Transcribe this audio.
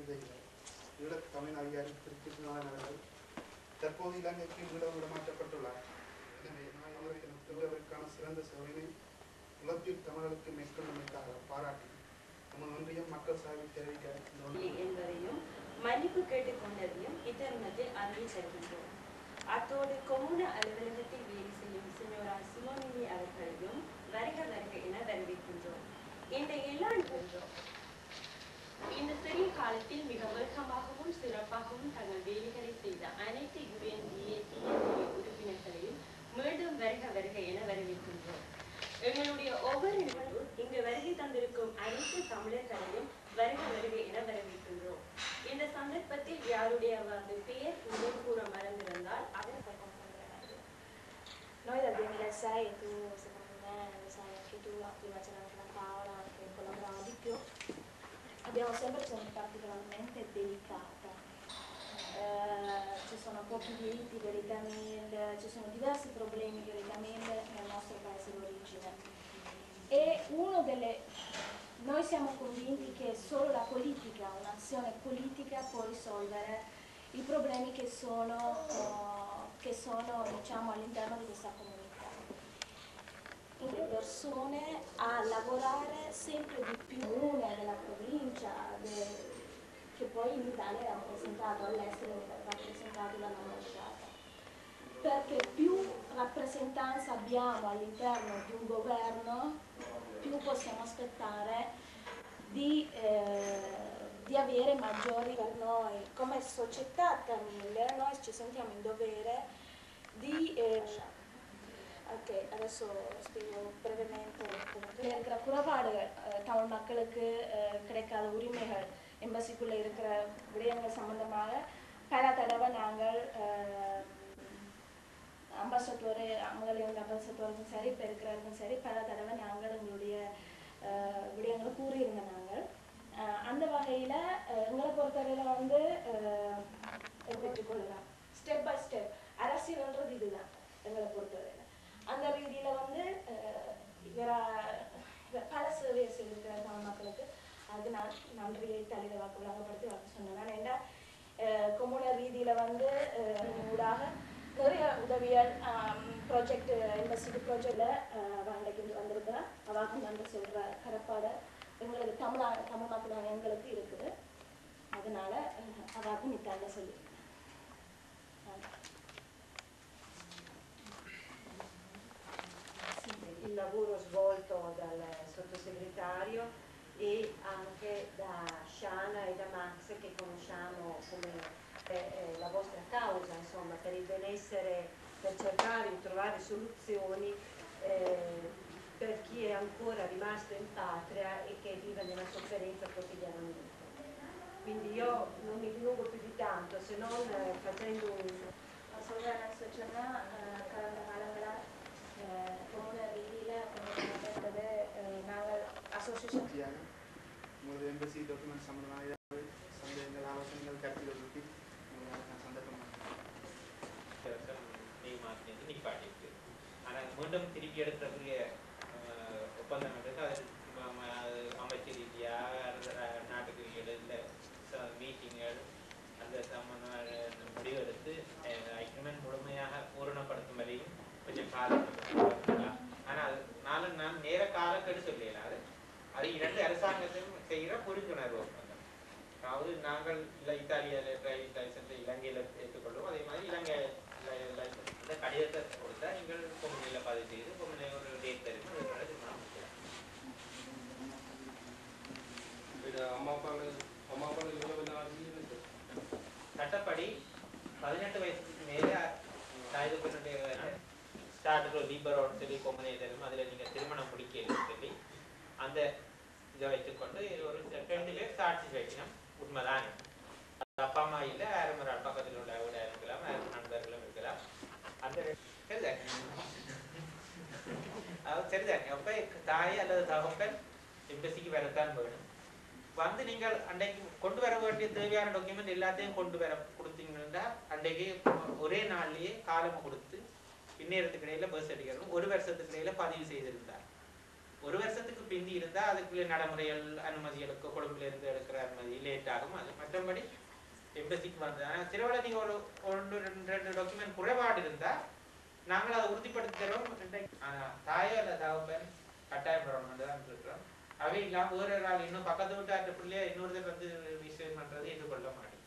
கீதையினர் ஈழத் தமிழ் அதிகாரம் திருச்சிநாதன் அவர்கள் தற்போது இலங்கைக்கு மீள விடமாற்றப்பட்டுள்ளார் எனவே நான் அவரை தமிழர்களுக்கான சிறந்த சேவையை உலகில் தமிழர்களுக்கு மேற்கொண்டமைக்காக பாராட்டி நம்ம ஒன்றியம் மக்கள் சார்பில் தெரிவிக்க என்பதையும் மன்னிப்பு கேட்டுக்கொண்டதையும் இத்தருணத்தில் அறிவித் தருகின்றோம் அத்தோடு கொமுன அலுவலகத்தில் வேலை செய்யும் சினோரா சுமோனினி அவர்களையும் வருக வருக என வரவேற்கின்றோம். இந்த எல்லா இந்த சிறிய காலத்தில் மிக வேகமாகவும் சிறப்பாகவும் தங்கள் வேலைகளை செய்த அனைத்து யுஎன்டிஏ உறுப்பினர்களையும் மீண்டும் வருக வருக என வரவேற்கின்றோம். எங்களுடைய ஒவ்வொரு நிகழ்வும் இங்கு வருகை தந்திருக்கும் அனைத்து தமிழர்களையும் வருக வருக என வரவேற்கின்றோம். இந்த சந்தர்ப்பத்தில் யாருடையாவது பெயர் நினைவு கூற மறந்திருந்தால் அவர் Noi dal 2006, e tu secondo me lo sai anche tu, prima c'era anche la abbiamo sempre situazione particolarmente delicata. Eh, ci sono pochi diritti Tamil, ci sono diversi problemi Tamil nel nostro paese d'origine. E uno delle... Noi siamo convinti che solo la politica, un'azione politica può risolvere i problemi che sono, eh, sono diciamo, all'interno di questa comunità. Persone a lavorare sempre di più una della provincia, de- che poi in Italia è rappresentato, all'estero è rappresentato dall'ambasciata. Perché più rappresentanza abbiamo all'interno di un governo, più possiamo aspettare di, eh, di avere maggiori per noi. Come società tamile noi ci sentiamo in dovere di... eh, okay அதோ spiego brevemente. இருக்கிற குறைபாடுகள் தமிழ் மக்களுக்கு கிடைக்காத உரிமைகள் எம்பசிக்குள்ளே இருக்கிற விடயங்கள் சம்பந்தமாக பல தடவை நாங்கள் அம்பாசடோரு அங்கலையும் அம்பாசடோருக்கும் சரி இப்போ இருக்கிறவருக்கும் சரி பல தடவை நாங்கள் எங்களுடைய விடயங்களை கூறியிருந்தோம் நாங்கள் அந்த வகையில் எங்களை பொறுத்தவரையில் வந்து நான் நன்றியை தலையில் வாக்கு விளங்கப்படுத்தி வாக்கு சொன்னேன் நான் என்ன கொமுன ரீதியில் வந்து அஹ், ஊடாக நிறைய உதவிகள் ப்ராஜெக்ட் எம்பசிக்கு ப்ராஜெக்டில் வாங்கலைக்கு வந்திருக்கிறேன் அவாக்கு நன்றி சொல்கிற கடப்பாடு எங்களுக்கு தமிழா தமிழ் மக்களான எங்களுக்கு இருக்குது அதனால அஹ், அவாக்கு நித்தாங்க சொல்லியிருக்கேன் நன்றி. il lavoro svolto dal sottosegretario e anche da Shana e da Max che conosciamo come eh, eh, la vostra causa, insomma, per il benessere, per cercare di trovare soluzioni eh, per chi è ancora rimasto in patria e che vive nella sofferenza quotidianamente. Quindi io non mi dilungo più di tanto, se non eh, facendo un... La association பற்றியாக உங்களது embassy document சம்பந்தமாக ஏதாவது சந்தேகங்கள் ஆலோசனைகள் கருத்தில் எழுப்பி உங்களுக்கு நான் சந்தர்ப்பம் வருஷம் மே மாதம் இன்னைக்கு ஆனால் மீண்டும் திருப்பி எடுக்கக்கூடிய ஒப்பந்தம் இருக்கு அது ம- ம- அது அமைச்சு ரீதியாக நாட்டுக்கு இல்லை மீட்டிங்கள் அந்த சம்பந்தமான முடிவெடுத்து ஐக்கியமன் முழுமையாக பூரணப்படுத்தும் வரையும் கொஞ்சம் காலம் ஆனால் நாலு நான் நேர காலக்கெடு சொல்லல அது இரண்டு அரசாங்கத்தையும் செய்கிற புரிந்துணர்வு ஒப்பந்தம். அதாவது நாங்கள் இல்லை இத்தாலியில் டிரைவிங் லைசன்ஸை இலங்கையில் ஏற்றுக்கொள்ளும். அதே மாதிரி இலங்கை லைசன்ஸ் கடிதத்தை கொடுத்தா நீங்கள் கொம்முனியில் பதிவு செய்து கொம்முனை ஒரு டேட் திருமணம் முடிக்கலாம். அம்மா எவ்வளோ ஆகுது சட்டப்படி பதினெட்டு வயசுக்கு மேலே இது பண்ணிட்டு ஸ்டார்டர் லீபரோட சொல்லி கொம்பனை தரும். அதில் நீங்கள் திருமணம் முடிக்கலன்னு சொல்லி அந்த இதை வைத்துக்கொண்டு ஒரு ரெண்டு பேர் சாட்சி வைக்கணும். உண்மைதான். அப்பா அம்மா இல்லை யாரும் ஒரு பக்கத்தில் உள்ள கூட இருக்கலாம் யாரும் நண்பர்களும் இருக்கலாம். அந்த சரிதானே அது சரிதானே அப்போ தாய் அல்லது தகப்பன் எம்பசிக்கு வரத்தான் வேணும். வந்து நீங்கள் அன்றைக்கு கொண்டு வர வேண்டிய தேவையான டாக்குமெண்ட் எல்லாத்தையும் கொண்டு வர கொடுத்தீங்கன்னா அன்றைக்கு ஒரே நாள்லயே காலம் கொடுத்து இந்நேரத்துக்கு இடையில பர்த் சர்டிஃபிகேட் ஒரு வருஷத்துக்கு இடையில பதிவு செய்திருந்தார். இருந்தால் இருந்தா அதுக்குள்ள நடைமுறைகள் அனுமதிகளுக்கு கொழும்புல இருந்து எடுக்கிற அனுமதி லேட் ஆகும். அது மற்றபடி எம்பசிக்கு வந்தது. ஆனால் சிறுவில் நீங்கள் ஒரு ஒன்று ரெண்டு ரெண்டு டாக்குமெண்ட் குறைபாடு இருந்தால் நாங்கள் அதை உறுதிப்படுத்தி தருவோம். ஆனால் தாயோ இல்லை தகப்பன் கட்டாயம் பெறணும் தான் இருக்கிறோம் அவை இல்லாமல் வேறு ஒரு ஆள் இன்னும் பக்கத்து வீட்டாட்ட பிள்ளைய இன்னொருத்தர் வந்து விஷயம் பண்ணுறது எதிர்கொள்ள மாட்டேன்